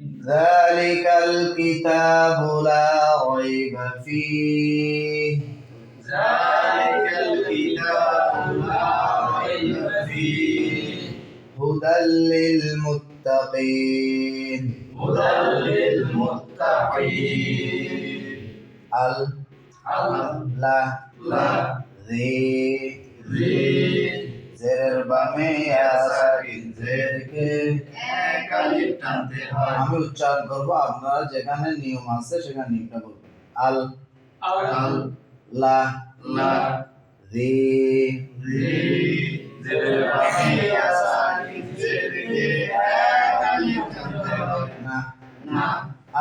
ذلك الكتاب لا ريب فيه ذلك الكتاب لا ريب فيه هدى للمتقين هدى للمتقين ال لا لا ذي ذي زر بمي يا ساكن زر আলিফ টানতে হয় আমি উচ্চারণ করব আপনারা যেখানে নিয়ম আছে সেখানে নিয়মটা বলবেন আল আল লা লা জি জি জেরের বামে আসাকিন জেরকে এক আলিফ টানতে হয় না না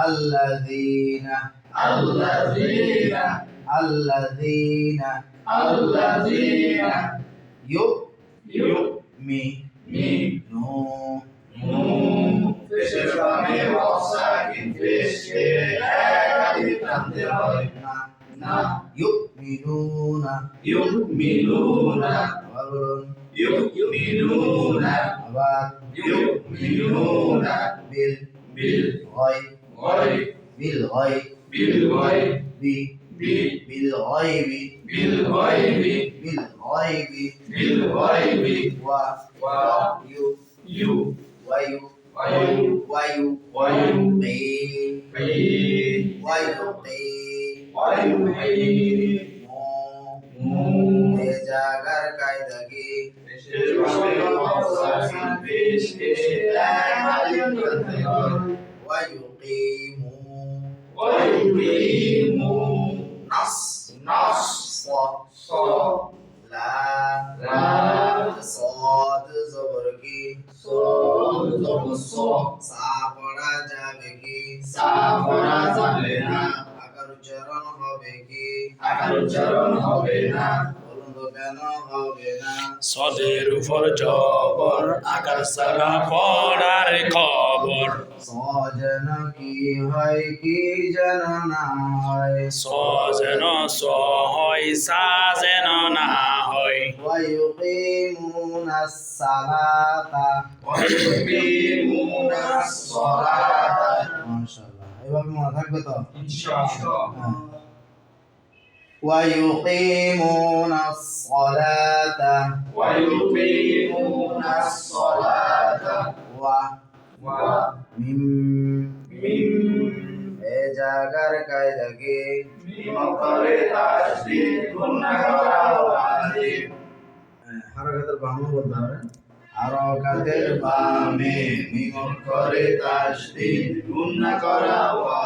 আল্লাযীনা আল্লাযীনা আল্লাযীনা আল্লাযীনা ইউ টানতে হয় না না ইউমিনুনা ইউমিনুনা আবার বলুন ইউমিনুনা আবার ইউমিনুনা বিল বিল গয় গয়ব বিল গয় বিল গয়ব বি বি বিল গয়বি বিল গয়বি বিল গয়বি বিল গয়বি ওয়া ওয়া ইউ ইউ ওয়ায়ু ওয়ায়ু ওয়ায়ু ওয়ায়ু মি বি ওয়ায়ু মি ওয়ায়ু বি মু মু এ জাগার কায়দা কি পেশের বামে ওয়াসাকিন পেশকে এক আলিফ টানতে হয় ওয়ায়ুকিমু ওয়ায়ুকিমু নাস নাস স স লা লা صاد যাবে কি সা পড়া যাবে না আকার উচ্চারণ হবে কি আকার উচ্চারণ হবে না বলুন তো কেন হবে না সদের উপর জবর আকার সারা পড়ার খবর সজন কি হয় কি যেন না হয় সজেন স হয় সাজেন না হয় ويقيمون الصلاة ويقيمون الصلاة মাশাআল্লাহ এভাবে মনে থাকবে তো ইনশাআল্লাহ হ্যাঁ। ويقيمون الصلاة ويقيمون الصلاة و মিম ومن এ জাগার কায়দা কি بمقر تشديد كنا وعزيم হ্যাঁ, হারকাতের বামও বলতে হবে হারকাতের বামে মিম করে তাসদিদ গুণা করা ওয়া